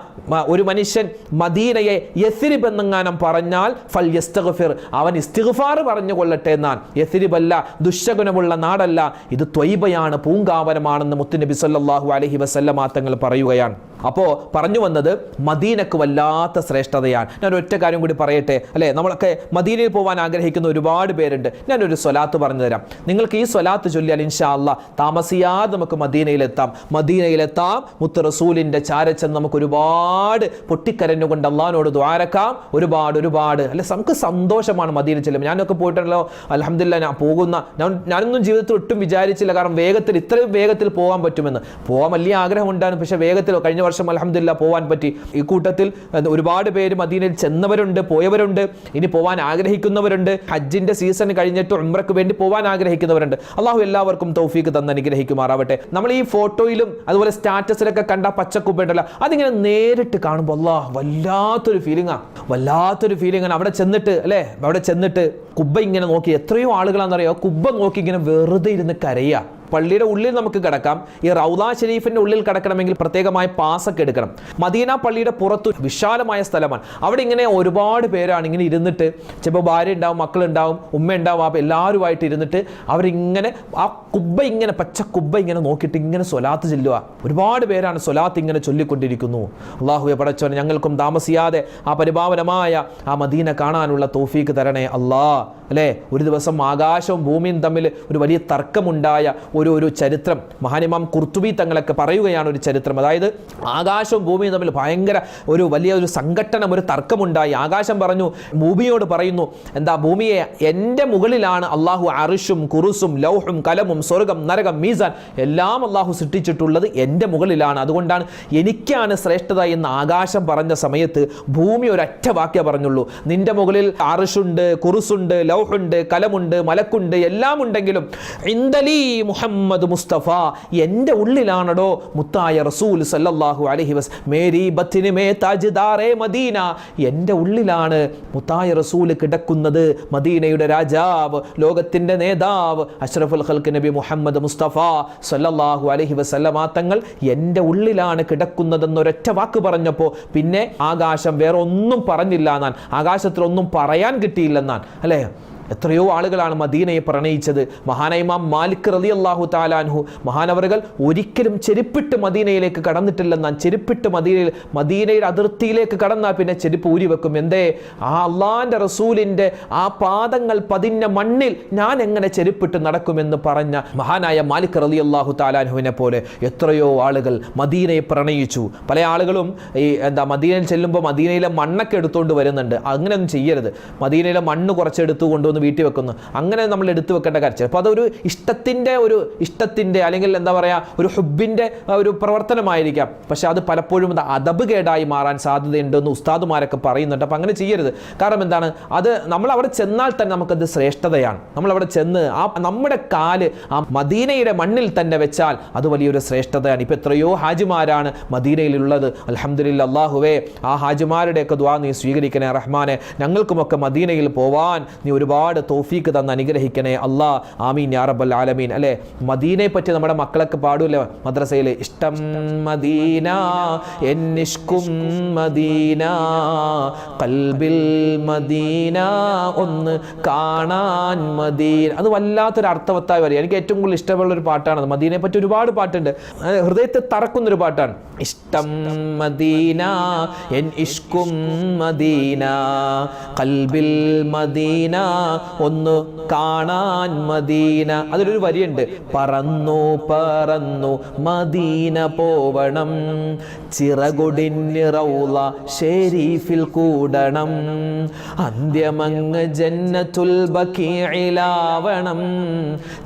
ഒരു മനുഷ്യൻ മദീനയെ യസിരിബ് എന്നെങ്ങാനും പറഞ്ഞാൽ ഫൽ യസ്തഗ്ഫിർ. അവൻ ഇസ്തിഗ്ഫാർ പറഞ്ഞു കൊള്ളട്ടെ എന്നാൽ യസിരിബല്ല ദുശ്ശഗുനമുള്ള നാടല്ല. ഇത് ത്വയ്ബയാണ് പൂങ്കാവനമാണെന്ന് മുത്തുനബി സല്ലല്ലാഹു അലൈഹി വസല്ലമ തങ്ങൾ പറയുകയാണ്. അപ്പോൾ പറഞ്ഞു വന്നത് മദീനക്ക് വല്ലാത്ത ശ്രേഷ്ഠതയാണ്. ഞാൻ ഒറ്റ കാര്യം കൂടി പറയട്ടെ. അല്ലേ നമ്മളൊക്കെ മദീനയിൽ പോകാൻ ആഗ്രഹിക്കുന്ന ഒരുപാട് പേരുണ്ട്. ഞാനൊരു സ്വലാത്ത് പറഞ്ഞു തരാം. നിങ്ങൾക്ക് ഈ സ്വലാത്ത് ചൊല്ലിയാൽ ഇൻഷാ അള്ളാ താമസിയാതെ നമുക്ക് മദീനയിലെത്താം. മദീനയിലെത്താം മുത്ത് റസൂലിന്റെ ചാരച്ചെന്ന് നമുക്ക് ഒരുപാട് പൊട്ടിക്കരഞ്ഞുകൊണ്ട് അള്ളഹാനോട് ദ്വാരക്കാം. ഒരുപാട് ഒരുപാട്. അല്ലെ നമുക്ക് സന്തോഷമാണ് മദീന ചെല്ലുമ്പോൾ. ഞാനൊക്കെ പോയിട്ടുണ്ടല്ലോ അലഹമില്ല ഞാൻ പോകുന്ന ഞാൻ ഞാനൊന്നും ജീവിതത്തിൽ ഒട്ടും വിചാരിച്ചില്ല. കാരണം വേഗത്തിൽ ഇത്രയും വേഗത്തിൽ പോകാൻ പറ്റുമെന്ന്. പോകാൻ വലിയ ആഗ്രഹം ഉണ്ടായിരുന്നു പക്ഷേ വേഗത്തിൽ കഴിഞ്ഞ വർഷം അലഹമില്ല പോകാൻ പറ്റി. ഈ കൂട്ടത്തിൽ ഒരുപാട് പേര് മദീനയിൽ ചെന്നവരുണ്ട് പോയവരുണ്ട്. ഇനി പോകാൻ ആഗ്രഹിക്കുന്നവരുണ്ട്. ഹജ്ജിന്റെ സീസൺ കഴിഞ്ഞിട്ട് ഉംറയ്ക്ക് വേണ്ടി പോകാൻ ആഗ്രഹിക്കുന്നവരുണ്ട്. അള്ളാഹു എല്ലാവർക്കും തൗഫീക്ക് തന്ന് അനുഗ്രഹിക്കുമാറാവട്ടെ. നമ്മൾ ഈ ഫോട്ടോയിലും അതുപോലെ സ്റ്റാറ്റസിലൊക്കെ കണ്ട പച്ചക്കുപ്പുണ്ടല്ലോ അതിങ്ങനെ നേരിട്ട് കാണുമ്പോൾ അല്ല വല്ലാത്തൊരു ഫീലിംഗാ വല്ലാത്തൊരു ഫീലിംഗ് ആണ്. അവിടെ ചെന്നിട്ട് അല്ലേ? അവിടെ ചെന്നിട്ട് കുബ്ബ ഇങ്ങനെ നോക്കി. എത്രയോ ആളുകളാണെന്നറിയോ? കുബ്ബ നോക്കി ഇങ്ങനെ വെറുതെ ഇരുന്ന് കരയുക പള്ളിയുടെ ഉള്ളിൽ നമുക്ക് കിടക്കാം. ഈ റൗദ ഷെരീഫിന്റെ ഉള്ളിൽ കിടക്കണമെങ്കിൽ പ്രത്യേകമായ പാസൊക്കെ എടുക്കണം. മദീന പള്ളിയുടെ പുറത്തു വിശാലമായ സ്ഥലമാണ്. അവിടെ ഇങ്ങനെ ഒരുപാട് പേരാണ് ഇങ്ങനെ ഇരുന്നിട്ട് ചിലപ്പോൾ ഭാര്യ ഉണ്ടാവും മക്കളുണ്ടാവും ഉമ്മ ഉണ്ടാവും അപ്പം എല്ലാവരുമായിട്ട് ഇരുന്നിട്ട് അവരിങ്ങനെ ആ കുബ്ബ ഇങ്ങനെ പച്ച കുബ്ബ ഇങ്ങനെ നോക്കിയിട്ട് ഇങ്ങനെ സ്വലാത്ത് ചെല്ലുക ഒരുപാട് പേരാണ് സ്വലാത്ത് ഇങ്ങനെ ചൊല്ലിക്കൊണ്ടിരിക്കുന്നു. അള്ളാഹുവെ പടച്ചോനെ ഞങ്ങൾക്കും താമസിയാതെ ആ പരിപാവനമായ ആ മദീന കാണാനുള്ള തോഫീക്ക് തരണേ അല്ലാ അല്ലേ? ഒരു ദിവസം ആകാശവും ഭൂമിയും തമ്മിൽ ഒരു വലിയ തർക്കമുണ്ടായ ഒരു ഒരു ചരിത്രം. മഹാനിമാം കുർത്തുബി തങ്ങളൊക്കെ പറയുകയാണ് ഒരു ചരിത്രം. അതായത് ആകാശവും ഭൂമിയും തമ്മിൽ ഭയങ്കര ഒരു വലിയ ഒരു സംഘട്ടനം ഒരു തർക്കമുണ്ടായി. ആകാശം പറഞ്ഞു ഭൂമിയോട് പറയുന്നു എന്താ ഭൂമിയെ എന്റെ മുകളിലാണ് അള്ളാഹു അറിഷും കുറുസും ലൗഹും കലമും സ്വർഗം നരകം മീസാൻ എല്ലാം അള്ളാഹു സൃഷ്ടിച്ചിട്ടുള്ളത് എന്റെ മുകളിലാണ്. അതുകൊണ്ടാണ് എനിക്കാണ് ശ്രേഷ്ഠത എന്ന് ആകാശം പറഞ്ഞ സമയത്ത് ഭൂമി ഒരൊറ്റ വാക്യ പറഞ്ഞുള്ളൂ. നിന്റെ മുകളിൽ അറിഷുണ്ട് കുറുസുണ്ട് ലൗഹുണ്ട് കലമുണ്ട് മലക്കുണ്ട് എല്ലാം ഉണ്ടെങ്കിലും ഇന്ദലി മുഹമ്മദ് മുസ്തഫ എന്റെ ഉള്ളിലാണടോ മുത്തായ റസൂൽ സല്ലല്ലാഹു അലൈഹി വസ് മേരി ബത്തിന് മേ താജ്ദാറേ മദീന. എന്റെ ഉള്ളിലാണ് മുത്തായ റസൂൽ കിടക്കുന്നത്. മദീനയുടെ രാജാവ് ലോകത്തിന്റെ നേതാവ് അഷ്റഫുൽ ഖൽക്ക് നബി മുഹമ്മദ് മുസ്തഫ സല്ലല്ലാഹു അലഹി വസല്ലമ തങ്ങൾ എന്റെ ഉള്ളിലാണ് കിടക്കുന്നതെന്നൊരൊറ്റ വാക്ക് പറഞ്ഞപ്പോൾ പിന്നെ ആകാശം വേറെ ഒന്നും പറഞ്ഞില്ല എന്നാൽ ആകാശത്തിൽ ഒന്നും പറയാൻ കിട്ടിയില്ലെന്നാൽ അല്ലേ? എത്രയോ ആളുകളാണ് മദീനയെ പ്രണയിച്ചത്. മഹാനൈമാം മാലിക് റലി അള്ളാഹു താലാൻഹു മഹാനവറുകൾ ഒരിക്കലും ചെരുപ്പിട്ട് മദീനയിലേക്ക് കടന്നിട്ടില്ലെന്നാണ് ചെരുപ്പിട്ട് മദീനയിൽ മദീനയുടെ അതിർത്തിയിലേക്ക് കടന്നാൽ പിന്നെ ചെരുപ്പ് ഊരി വെക്കും. എന്തേ? ആ അള്ളാന്റെ റസൂലിന്റെ ആ പാദങ്ങൾ പതിഞ്ഞ മണ്ണിൽ ഞാൻ എങ്ങനെ ചെരുപ്പിട്ട് നടക്കുമെന്ന് പറഞ്ഞ മഹാനായ മാലിക് റലി അള്ളാഹു താലാൻഹുവിനെ പോലെ എത്രയോ ആളുകൾ മദീനയെ പ്രണയിച്ചു. പല ആളുകളും ഈ എന്താ മദീനയിൽ ചെല്ലുമ്പോൾ മദീനയിലെ മണ്ണൊക്കെ എടുത്തുകൊണ്ട് വരുന്നുണ്ട്. അങ്ങനെയൊന്നും ചെയ്യരുത്. മദീനയിലെ മണ്ണ് കുറച്ചെടുത്തു കൊണ്ടുവന്ന് വീട്ടിൽ വെക്കുന്നു. അങ്ങനെ നമ്മൾ എടുത്തു വെക്കേണ്ട കാര്യം. അപ്പോൾ അതൊരു ഇഷ്ടത്തിന്റെ ഒരു ഇഷ്ടത്തിന്റെ അല്ലെങ്കിൽ എന്താ പറയുക ഒരു ഹുബിന്റെ ഒരു പ്രവർത്തനമായിരിക്കാം. പക്ഷേ അത് പലപ്പോഴും അത് അതബ് കേടായി മാറാൻ സാധ്യതയുണ്ടെന്ന് ഉസ്താദുമാരൊക്കെ പറയുന്നുണ്ട്. അപ്പോൾ അങ്ങനെ ചെയ്യരുത്. കാരണം എന്താണ്? അത് നമ്മൾ അവിടെ ചെന്നാൽ തന്നെ നമുക്കത് ശ്രേഷ്ഠതയാണ്. നമ്മൾ അവിടെ ചെന്ന് ആ നമ്മുടെ കാൽ ആ മദീനയുടെ മണ്ണിൽ തന്നെ വെച്ചാൽ അത് വലിയൊരു ശ്രേഷ്ഠതയാണ്. ഇപ്പോൾ എത്രയോ ഹാജിമാരാണ് മദീനയിലുള്ളത്. അലഹമ്മദില്ല അള്ളാഹുവേ ആ ഹാജിമാരുടെയൊക്കെ ദ്വാ നീ സ്വീകരിക്കണേ റഹ്മാനെ. ഞങ്ങൾക്കുമൊക്കെ മദീനയിൽ പോവാൻ നീ ഒരുപാട് തോഫീക്ക് തന്ന് അനുഗ്രഹിക്കണേ. അള്ളാ ആമീൻ യാ റബ്ബൽ ആലമീൻ. അല്ലെ? മദീനയെ പറ്റി നമ്മുടെ മക്കളൊക്കെ പാടൂല്ലേ മദ്രസയിൽ ഇഷ്ടം മദീന എന്നിഷ്കും മദീന കൽബിൽ മദീന ഒന്ന് കാണാൻ മദീന. അത് വല്ലാത്തൊരു അർത്ഥവത്തായ വരിക എനിക്ക് ഏറ്റവും കൂടുതൽ ഇഷ്ടമുള്ള ഒരു പാട്ടാണ് മദീനയെ പറ്റി ഒരുപാട് പാട്ടുണ്ട്. ഹൃദയത്തെ തറക്കുന്നൊരു പാട്ടാണ്. ഇഷ്ടം മദീന എൻ ഇഷ്കും മദീന കൽബിൽ മദീന ഒന്ന് കാണാൻ മദീന. അതിലൊരു വരിയുണ്ട്. പറന്നു പറന്നു മദീന പോവണം. ചിറകൊടിഞ്ഞിറൗള ഷെരീഫിൽ കൂടണം. അന്ത്യമങ്ങ് ജന്നത്തുൽ ബക്കീലാവണം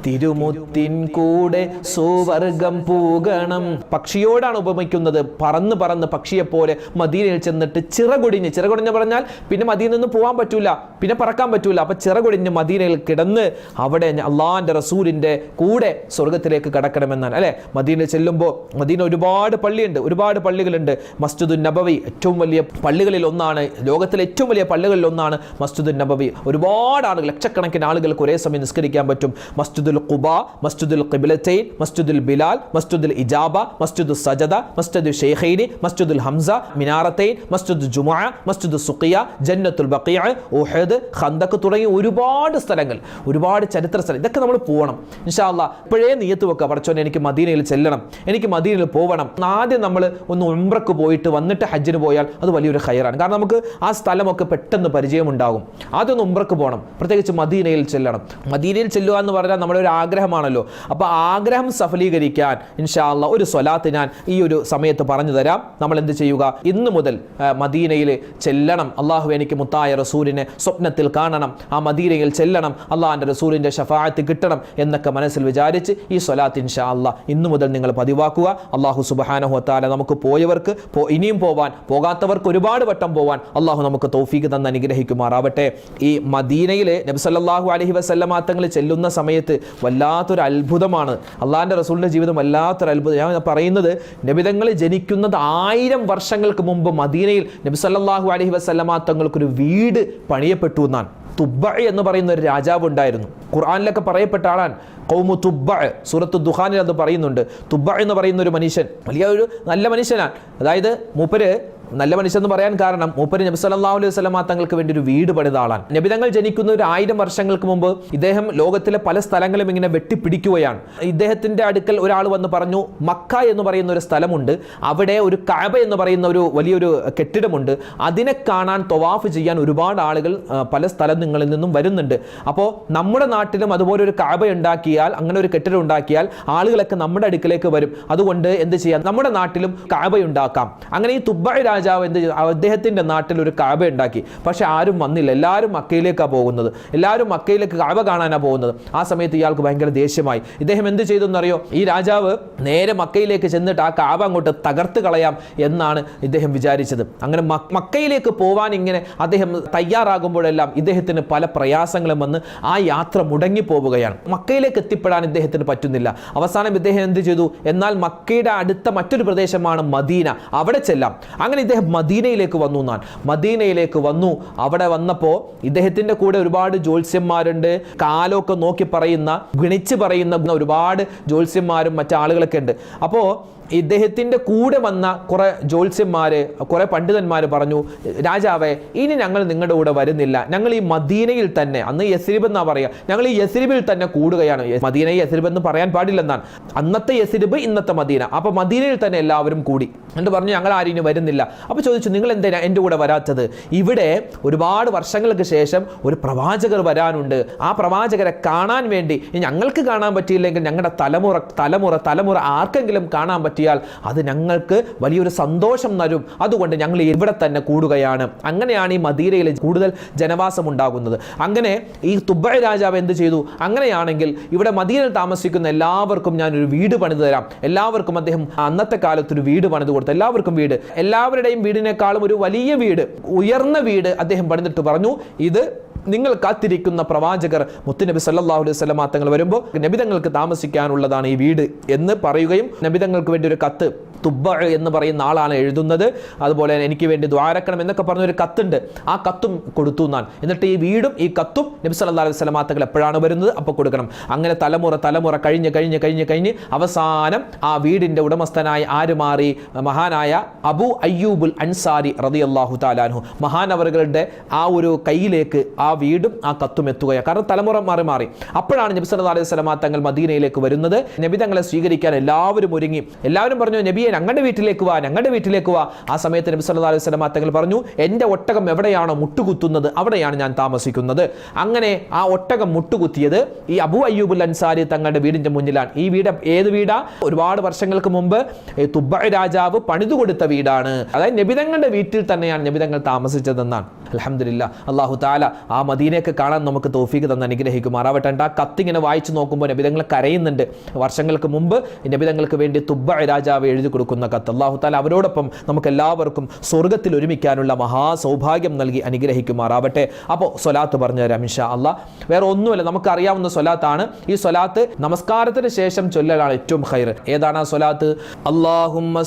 തിരുമുത്തിൻ കൂടെ സുവർഗം പൂകണം. പക്ഷിയോടാണ് ഉപമിക്കുന്നത്. പറന്ന് പറന്ന് പക്ഷിയെ പോലെ മദീനയിൽ ചെന്നിട്ട് ചിറകുടിഞ്ഞ് ചിറകുടിഞ്ഞ് പറഞ്ഞാൽ പിന്നെ മദീനയിൽ നിന്ന് പോകാൻ പറ്റൂല പിന്നെ പറക്കാൻ പറ്റൂല. അപ്പൊ ചിറകൊടിഞ്ഞ് മദീനയിൽ കിടന്ന് അവിടെ അള്ളാഹിന്റെ റസൂലിന്റെ കൂടെ സ്വർഗത്തിലേക്ക് കടക്കണമെന്നാണ്. അല്ലേ? മദീനയിൽ ചെല്ലുമ്പോൾ മദീന ഒരുപാട് പള്ളിയുണ്ട് ഒരുപാട് പള്ളികളുണ്ട്. മസ്ജിദുൻ നബവി ഏറ്റവും വലിയ പള്ളികളിൽ ഒന്നാണ് ലോകത്തിലെ ഏറ്റവും വലിയ പള്ളികളിൽ ഒന്നാണ് മസ്ജിദുൻ നബവി. ഒരുപാട് ആളുകൾ ലക്ഷക്കണക്കിന് ആളുകൾക്ക് ഒരേ സമയം നിസ്കരിക്കാൻ പറ്റും. മസ്ജിദുൽ ഖുബ മസ്ജിദുൽ ഖിബിലത്തൈൻ മസ്ജിദുൽ ബിലാൽ മസ്ജിദുൽ ഇജാബ മസ്ജിദുൽ സജദ മസ്ജിദുൽ ഷെയ്ഖൈനി മസ്ജിദുൽ ഹംസ മിനാറത്തൈൻ മസ്ജിദുൽ ജുമാ മസ്ജിദുൽ സുഖിയ ജന്നത്തുൽ ബക്കിയ ഉഹദ് ഖന്തക്ക് തുടങ്ങിയ ഒരുപാട് സ്ഥലങ്ങൾ ഒരുപാട് ചരിത്ര സ്ഥലം. ഇതൊക്കെ നമ്മൾ പോകണം ഇൻഷാല്ല ഇപ്പോഴേ നീയത്ത് വെക്കുക പഠിച്ചോനെ എനിക്ക് മദീനയിൽ ചെല്ലണം. എനിക്ക് മദീനയിൽ പോകണം ആദ്യം നമ്മൾ ഒന്ന് ഉംറക്ക് പോയിട്ട് വന്നിട്ട് ഹജ്ജിന് പോയാൽ അത് വലിയൊരു ഹയറാണ് കാരണം നമുക്ക് ആ സ്ഥലമൊക്കെ പെട്ടെന്ന് പരിചയമുണ്ടാകും. ആദ്യം ഒന്ന് ഉംറക്ക് പോകണം. പ്രത്യേകിച്ച് മദീനയിൽ ചെല്ലണം. മദീനയിൽ ചെല്ലുക എന്ന് പറഞ്ഞാൽ നമ്മുടെ ഒരു ആഗ്രഹമാണല്ലോ. അപ്പോൾ ആഗ്രഹം സഫലീകരിക്കാൻ ഇൻഷാല്ല ഒരു സ്വലാത്ത് ഞാൻ ഈ ഒരു സമയത്ത് പറഞ്ഞു തരാം. നമ്മൾ എന്ത് ചെയ്യുക? ഇന്ന് മുതൽ മദീനയിൽ ചെല്ലണം. അള്ളാഹു എനിക്ക് മുത്തായ റസൂലിനെ സ്വപ്നത്തിൽ കാണണം. ആ മദീനയിൽ ചെല്ലണം. അള്ളാഹാന്റെ റസൂലിന്റെ ഷഫായത്ത് കിട്ടണം എന്നൊക്കെ മനസ്സിൽ വിചാരിച്ച് ഈ സ്വലാത്ത് ഇൻഷാ അല്ലാ ഇന്നു മുതൽ നിങ്ങൾ പതിവാക്കുക. അള്ളാഹു സുബഹാനഹുത്താല നമുക്ക് പോയവർക്ക് ഇനിയും പോവാൻ പോകാത്തവർക്ക് ഒരുപാട് വട്ടം പോവാൻ അള്ളാഹു നമുക്ക് തോഫീക്ക് തന്ന് അനുഗ്രഹിക്കുമാറാവട്ടെ. ഈ മദീനയിലെ നബി സല്ലല്ലാഹു അലൈഹി വസല്ലമ തങ്ങൾ ചെല്ലുന്ന സമയത്ത് വല്ലാത്തൊരു അത്ഭുതമാണ്. അള്ളാഹിന്റെ റസൂലിന്റെ ജീവിതം വല്ലാത്തൊരു അത്ഭുതം. ഞാൻ പറയുന്നത് നബിതങ്ങൾ ജനിക്കുന്നത് ആയിരം വർഷങ്ങൾക്ക് മുമ്പ് മദീനയിൽ നബി സല്ലല്ലാഹു അലൈഹി വസല്ലമ തങ്ങൾക്കൊരു വീട് പണിയപ്പെട്ടു എന്നാണ്. തുബ്ബ എന്ന് പറയുന്ന ഒരു രാജാവ് ഉണ്ടായിരുന്നു. ഖുർആാനിലൊക്കെ പറയപ്പെട്ട ആളാണ്. കൗമു തുബ്ബ സൂറത്ത് ദുഹാനിൽ അത് പറയുന്നുണ്ട്. തുബ്ബ എന്ന് പറയുന്ന ഒരു മനുഷ്യൻ വലിയ ഒരു നല്ല മനുഷ്യനാണ്. അതായത് മൂപ്പര് നല്ല മനുഷ്യൻ പറയാൻ കാരണം മൂപ്പര് നബി സല്ലാഹു അലൈഹി വസല്ലമ തങ്ങൾക്ക് വേണ്ടി ഒരു വീട് പണിത ആളാണ് നബിതങ്ങൾ ജനിക്കുന്ന ഒരു ആയിരം വർഷങ്ങൾക്ക് മുമ്പ് ഇദ്ദേഹം ലോകത്തിലെ പല സ്ഥലങ്ങളും ഇങ്ങനെ വെട്ടിപ്പിടിക്കുകയാണ്. ഇദ്ദേഹത്തിന്റെ അടുക്കൽ ഒരാൾ വന്ന് പറഞ്ഞു മക്ക എന്ന് പറയുന്ന ഒരു സ്ഥലമുണ്ട്. അവിടെ ഒരു കഅബ എന്ന് പറയുന്ന ഒരു വലിയൊരു കെട്ടിടമുണ്ട്. അതിനെ കാണാൻ തൊവാഫ് ചെയ്യാൻ ഒരുപാട് ആളുകൾ പല സ്ഥലങ്ങളിൽ നിന്നും വരുന്നുണ്ട്. അപ്പോൾ നമ്മുടെ നാട്ടിലും അതുപോലെ ഒരു കഅബ ഉണ്ടാക്കിയാൽ അങ്ങനെ ഒരു കെട്ടിടം ഉണ്ടാക്കിയാൽ ആളുകളൊക്കെ നമ്മുടെ അടുക്കലേക്ക് വരും. അതുകൊണ്ട് എന്ത് ചെയ്യാം? നമ്മുടെ നാട്ടിലും കഅബ ഉണ്ടാക്കാം. അങ്ങനെ ഈ തുബ്ബ രാജാവ് എന്ത് ചെയ്തു? അദ്ദേഹത്തിന്റെ നാട്ടിൽ ഒരു കാബ ഉണ്ടാക്കി. പക്ഷെ ആരും വന്നില്ല. എല്ലാവരും മക്കയിലേക്കാണ് പോകുന്നത്. എല്ലാവരും മക്കയിലേക്ക് കാബ കാണാനാണ് പോകുന്നത്. ആ സമയത്ത് ഇയാൾക്ക് ഭയങ്കര ദേഷ്യമായി. ഇദ്ദേഹം എന്ത് ചെയ്തു എന്നറിയോ ഈ രാജാവ് നേരെ മക്കയിലേക്ക് ചെന്നിട്ട് ആ കാബ അങ്ങോട്ട് തകർത്ത് കളയാം എന്നാണ് ഇദ്ദേഹം വിചാരിച്ചത്. അങ്ങനെ മക്കയിലേക്ക് പോവാൻ ഇങ്ങനെ അദ്ദേഹം തയ്യാറാകുമ്പോഴെല്ലാം ഇദ്ദേഹത്തിന് പല പ്രയാസങ്ങളും വന്ന് ആ യാത്ര മുടങ്ങി പോവുകയാണ്. മക്കയിലേക്ക് എത്തിപ്പെടാൻ ഇദ്ദേഹത്തിന് പറ്റുന്നില്ല. അവസാനം ഇദ്ദേഹം എന്ത് ചെയ്തു? എന്നാൽ മക്കയുടെ അടുത്ത മറ്റൊരു പ്രദേശമാണ് മദീന. അവിടെ ചെല്ലാം. അങ്ങനെ ഇദ്ദേഹം മദീനയിലേക്ക് വന്നു എന്നാണ്. മദീനയിലേക്ക് വന്നു. അവിടെ വന്നപ്പോൾ ഇദ്ദേഹത്തിന്റെ കൂടെ ഒരുപാട് ജ്യോത്സ്യന്മാരുണ്ട്. കാലമൊക്കെ നോക്കി പറയുന്ന ഗുണിച്ച് പറയുന്ന ഒരുപാട് ജ്യോത്സ്യന്മാരും മറ്റാളുകളൊക്കെ ഉണ്ട്. അപ്പോൾ ഇദ്ദേഹത്തിന്റെ കൂടെ വന്ന കുറേ ജ്യോത്സ്യന്മാർ കുറേ പണ്ഡിതന്മാർ പറഞ്ഞു രാജാവേ ഇനി ഞങ്ങൾ നിങ്ങളുടെ കൂടെ വരുന്നില്ല. ഞങ്ങൾ ഈ മദീനയിൽ തന്നെ അന്ന് യസ്രിബ് എന്നാ പറയുക ഞങ്ങൾ ഈ യസ്രിബിൽ തന്നെ കൂടുകയാണ്. മദീന യസ്രിബ് എന്ന് പറയാൻ പാടില്ലെന്നാണ്. അന്നത്തെ യസ്രിബ് ഇന്നത്തെ മദീന. അപ്പോൾ മദീനയിൽ തന്നെ എല്ലാവരും കൂടി. എന്നിട്ട് പറഞ്ഞു ഞങ്ങൾ ആരും ഇനി വരുന്നില്ല. അപ്പോൾ ചോദിച്ചു നിങ്ങൾ എന്തിനാ എന്റെ കൂടെ വരാത്തത്? ഇവിടെ ഒരുപാട് വർഷങ്ങൾക്ക് ശേഷം ഒരു പ്രവാചകർ വരാനുണ്ട്. ആ പ്രവാചകരെ കാണാൻ വേണ്ടി ഞങ്ങൾക്ക് കാണാൻ പറ്റിയില്ലെങ്കിൽ ഞങ്ങളുടെ തലമുറ തലമുറ തലമുറ ആർക്കെങ്കിലും കാണാൻ പറ്റിയാൽ അത് ഞങ്ങൾക്ക് വലിയൊരു സന്തോഷം തരും. അതുകൊണ്ട് ഞങ്ങൾ ഇവിടെ തന്നെ കൂടുകയാണ്. അങ്ങനെയാണ് ഈ മദീരയിൽ കൂടുതൽ ജനവാസം ഉണ്ടാകുന്നത്. അങ്ങനെ ഈ തുബ്ബ രാജാവ് എന്ത് ചെയ്തു? അങ്ങനെയാണെങ്കിൽ ഇവിടെ മദീനയിൽ താമസിക്കുന്ന എല്ലാവർക്കും ഞാൻ ഒരു വീട് പണിത് തരാം. എല്ലാവർക്കും അദ്ദേഹം അന്നത്തെ കാലത്ത് ഒരു വീട് പണിത് കൊടുത്തു. എല്ലാവർക്കും വീട്. എല്ലാവരുടെയും വീടിനേക്കാളും ഒരു വലിയ വീട്. ഉയർന്ന വീട് അദ്ദേഹം പണിതിട്ട് പറഞ്ഞു. ഇത് നിങ്ങൾ കാത്തിരിക്കുന്ന പ്രവാചകർ മുത്തുനബി സല്ലാഹു അലൈഹി സ്വലമാ തങ്ങൾ വരുമ്പോൾ നബിതങ്ങൾക്ക് താമസിക്കാനുള്ളതാണ് ഈ വീട് എന്ന് പറയുകയും നബിതങ്ങൾക്ക് വേണ്ടി ഒരു കത്ത് തുബ്ബ എന്ന് പറയുന്ന ആളാണ് എഴുതുന്നത്. അതുപോലെ എനിക്ക് വേണ്ടി ദ്വാരക്കണം എന്നൊക്കെ പറഞ്ഞൊരു കത്തുണ്ട്. ആ കത്തും കൊടുത്തു എന്നാണ്. എന്നിട്ട് ഈ വീടും ഈ കത്തും നബി സല്ലല്ലാഹു അലൈഹി വസല്ലമ തങ്ങൾ എപ്പോഴാണ് വരുന്നത്? അപ്പോൾ കൊടുക്കണം. അങ്ങനെ തലമുറ തലമുറ കഴിഞ്ഞ് കഴിഞ്ഞ് കഴിഞ്ഞ് കഴിഞ്ഞ് അവസാനം ആ വീടിന്റെ ഉടമസ്ഥനായി ആര് മാറി? മഹാനായ അബു അയ്യൂബുൽ അൻസാരി റതി അള്ളാഹു താലാൻഹു മഹാനവറുകളുടെ ആ ഒരു കയ്യിലേക്ക് ആ വീടും ആ കത്തും എത്തുകയാണ്. കാരണം തലമുറ മാറി മാറി. അപ്പോഴാണ് നബി സല്ലല്ലാഹു അലൈഹി തങ്ങൾ മദീനയിലേക്ക് വരുന്നത്. നബി തങ്ങളെ സ്വീകരിക്കാൻ എല്ലാവരും ഒരുങ്ങി. എല്ലാവരും പറഞ്ഞു നബിയെ ഞങ്ങളുടെ വീട്ടിലേക്ക് വാ ഞങ്ങളുടെ വീട്ടിലേക്ക് വാ. ആ സമയത്ത് നബി സല്ലല്ലാഹു അലൈഹി സ്വലം തങ്ങൾ പറഞ്ഞു എന്റെ ഒട്ടകം എവിടെയാണോ മുട്ടുകുത്തുന്നത് അവിടെയാണ് ഞാൻ താമസിക്കുന്നത്. അങ്ങനെ ആ ഒട്ടകം മുട്ടുകുത്തിയത് ഈ അബു അയ്യൂബുൽ അൻസാരി തങ്ങളുടെ വീടിന്റെ മുന്നിലാണ്. ഈ വീട് ഏത് വീടാ? ഒരുപാട് വർഷങ്ങൾക്ക് മുമ്പ് ഈ തുബ്ബ രാജാവ് പണിതു കൊടുത്ത വീടാണ്. അതായത് നബിതങ്ങളുടെ വീട്ടിൽ തന്നെയാണ് നബിതങ്ങൾ താമസിച്ചതെന്നാണ്. അലഹമില്ല അള്ളാഹു താല ആ മദീനയൊക്കെ കാണാൻ നമുക്ക് തോഫീക്ക് തന്ന് അനുഗ്രഹിക്കുമാറാവട്ടെ ആ കത്തിങ്ങനെ വായിച്ചു നോക്കുമ്പോൾ നബിതങ്ങൾ കരയുന്നുണ്ട്. വർഷങ്ങൾക്ക് മുമ്പ് നബിതങ്ങൾക്ക് വേണ്ടി തുബ്ബ രാജാവ് എഴുതി കൊടുക്കുന്ന കത്ത്. അള്ളാഹു താല അവരോടൊപ്പം നമുക്ക് എല്ലാവർക്കും സ്വർഗത്തിൽ ഒരുമിക്കാനുള്ള മഹാസൗഭാഗ്യം നൽകി അനുഗ്രഹിക്കുമാറാവട്ടെ. അപ്പോൾ സ്വലാത്ത് പറഞ്ഞു തരാം ഇൻഷാ അള്ളാ വേറെ ഒന്നുമല്ല നമുക്കറിയാവുന്ന സ്വലാത്താണ്. ഈ സ്വലാത്ത് നമസ്കാരത്തിന് ശേഷം ചൊല്ലലാണ് ഏറ്റവും ഹൈർ ഏതാണ് ആ സ്വലാത്ത്? അള്ളാഹുമ്മ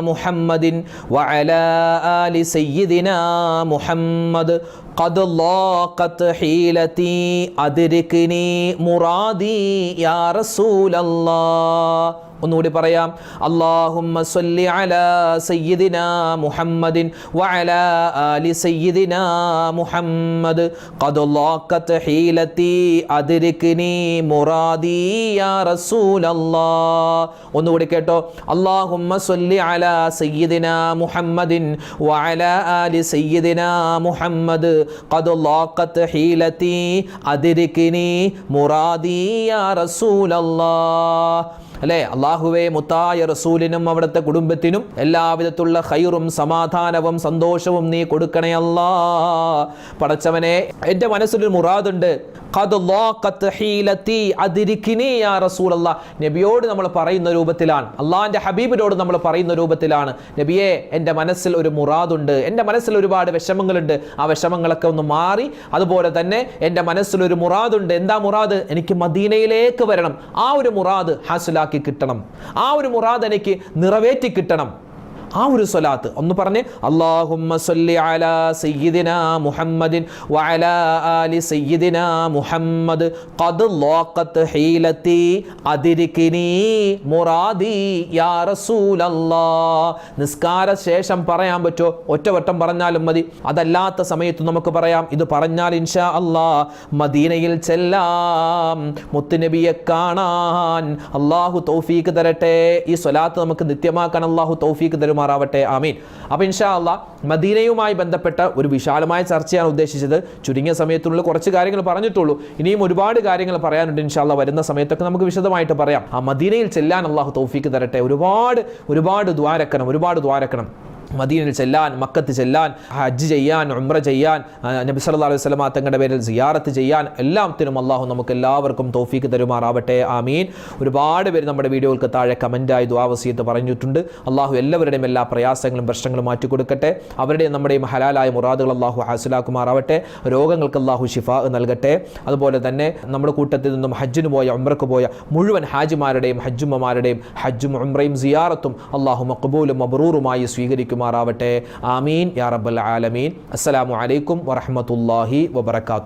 മുഹമ്മദിൻ ആലി മുഹമ്മദ് قد ضاقت حيلتي أدركني مرادي يا رسول الله ഒന്നുകൂടി പറയാം. അള്ളാഹുമ്മ സല്ലി അലാ സയ്യിദിന മുഹമ്മദിൻ വഅല ആലി സയ്യിദിന മുഹമ്മദ്. ഖദ് ളാഖത് ഹീലതി അദ്രിക്നി മുറാദി യാ റസൂലല്ലാഹ്. ഒന്നുകൂടി കേട്ടോ. അള്ളാഹുമ്മ സല്ലി അലാ സയ്യിദിന മുഹമ്മദിൻ വഅല ആലി സയ്യിദിന മുഹമ്മദ്. ഖദ് ളാഖത് ഹീലതി അദ്രിക്നി മുറാദി യാ റസൂലല്ലാഹ്. അല്ലേ? അള്ളാഹുവെ മുത്തായ റസൂലിനും അവിടുത്തെ കുടുംബത്തിനും എല്ലാവിധത്തുള്ള ഹൈറും സമാധാനവും സന്തോഷവും നീ കൊടുക്കണേ അല്ലാ. പടച്ചവനെ എന്റെ മനസ്സിലൊരു മുറാദുണ്ട്. നബിയോട് നമ്മൾ പറയുന്ന രൂപത്തിലാണ്. അള്ളാഹിന്റെ ഹബീബിനോട് നമ്മൾ പറയുന്ന രൂപത്തിലാണ്. നബിയെ എന്റെ മനസ്സിൽ ഒരു മുറാദുണ്ട്. എന്റെ മനസ്സിൽ ഒരുപാട് വിഷമങ്ങളുണ്ട്. ആ വിഷമങ്ങളൊക്കെ ഒന്ന് മാറി അതുപോലെ തന്നെ എന്റെ മനസ്സിൽ ഒരു മുറാദുണ്ട്. എന്താ മുറാദ്? എനിക്ക് മദീനയിലേക്ക് വരണം. ആ ഒരു മുറാദ് ഹാസിലാക്കി കിട്ടണം. ആ ഒരു മുറാദ് എനിക്ക് നിറവേറ്റി കിട്ടണം. ആ ഒരു സ്വലാത്ത്. ഒന്ന് പറഞ്ഞ് സല്ലി അലാ മുഹമ്മദിൻ ആലി മുഹമ്മദ് ഖദ് മുറാദി യാ റസൂലല്ലാ നിസ്കാര ശേഷം പറയാൻ പറ്റോ ഒറ്റവട്ടം പറഞ്ഞാലും മതി. അതല്ലാത്ത സമയത്ത് നമുക്ക് പറയാം ഇത് പറഞ്ഞാൽ ഇൻഷാ അല്ലാ മദീനയിൽ ചെല്ലാം. മുത്തുനബിയെ കാണാൻ അള്ളാഹു തൗഫീക്ക് തരട്ടെ. ഈ സ്വലാത്ത് നമുക്ക് നിത്യമാക്കാൻ അള്ളാഹു തൗഫീക്ക് തരുമാറാവട്ടെ ആമീൻ. അപ്പോൾ ഇൻഷാ അല്ല മദീനയുമായി ബന്ധപ്പെട്ട ഒരു വിശാലമായ ചർച്ചയാണ് ഉദ്ദേശിച്ചത്. ചുരുങ്ങിയ സമയത്തിനുള്ളിൽ കുറച്ച് കാര്യങ്ങൾ പറഞ്ഞിട്ടുള്ളൂ. ഇനിയും ഒരുപാട് കാര്യങ്ങൾ പറയാനുണ്ട് ഇൻഷാല്ല വരുന്ന സമയത്തൊക്കെ നമുക്ക് വിശദമായിട്ട് പറയാം. ആ മദീനയിൽ ചെല്ലാൻ അള്ളാഹു തൗഫീക്ക് തരട്ടെ. ഒരുപാട് ഒരുപാട് ദ്വാരക്കണം ഒരുപാട് ദ്വാരക്കണം. മദീനയിൽ ചെല്ലാൻ മക്കത്ത് ചെല്ലാൻ ഹജ്ജ് ചെയ്യാൻ ഉമ്ര ചെയ്യാൻ നബി സല്ലാ അലൈഹി വസല്ലമ തങ്ങളുടെ പേരിൽ സിയാറത്ത് ചെയ്യാൻ എല്ലാത്തിനും അള്ളാഹു നമുക്ക് എല്ലാവർക്കും തോഫീക്ക് തരുമാറാവട്ടെ. ആമീൻ. ഒരുപാട് പേര് നമ്മുടെ വീഡിയോകൾക്ക് താഴെ കമന്റായി ദ്വാവസീയത്ത് പറഞ്ഞിട്ടുണ്ട്. അള്ളാഹു എല്ലാവരുടെയും എല്ലാ പ്രയാസങ്ങളും പ്രശ്നങ്ങളും മാറ്റിക്കൊടുക്കട്ടെ അവരുടെയും നമ്മുടെയും ഹലാലായ മുറാദുകൾ അള്ളാഹു ഹാസിലാക്കുമാറാവട്ടെ. രോഗങ്ങൾക്ക് അള്ളാഹു ഷിഫ നൽകട്ടെ. അതുപോലെ തന്നെ നമ്മുടെ കൂട്ടത്തിൽ നിന്നും ഹജ്ജിന് പോയ ഉമ്രക്ക് പോയ മുഴുവൻ ഹാജിമാരുടെയും ഹജ്ജുമ്മമാരുടെയും ഹജ്ജും ഉമ്രയും സിയാറത്തും അള്ളാഹു മക്ബൂലും മബ്രൂറുമായി സ്വീകരിക്കുമാറാവട്ടെ ആമീൻ. യാ റബ്ബൽ ആലമീൻ. അസ്സലാമു അലൈക്കും വറഹ്മത്തുള്ളാഹി വബറകാതുഹു